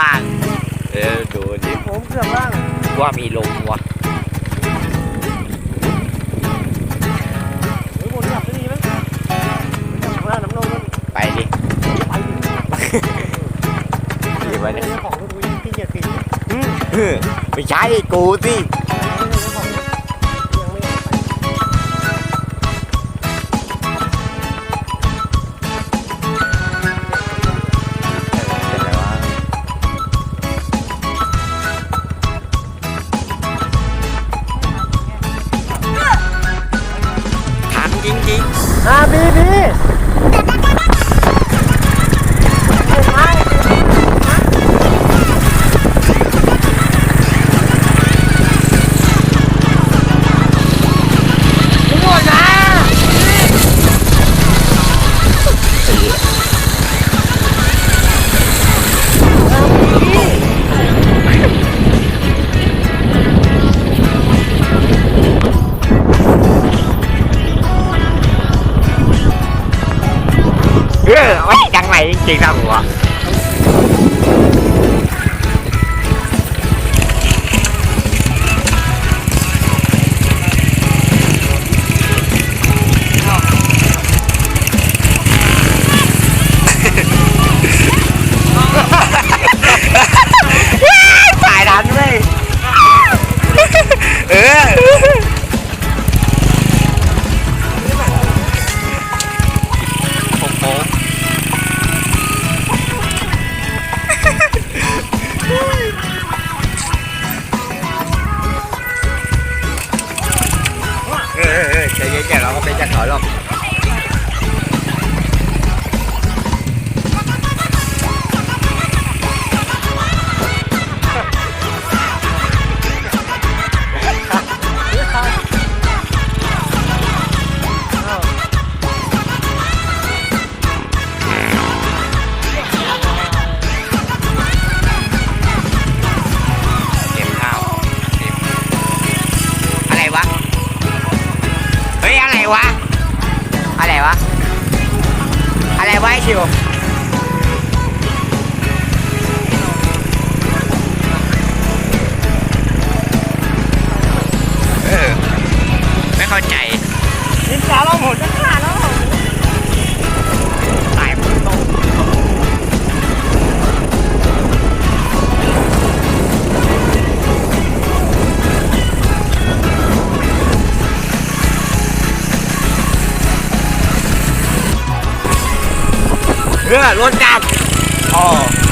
ว่าง เออ ดูดิผมเกือบว่าง ว่ามีลมวะไปดิไปดิเนี่ไม่ใช่กูสิ อาบีบี ôi thằng này chuyện sao vậy? 来了 ไว้คิว 车，乱讲，哦。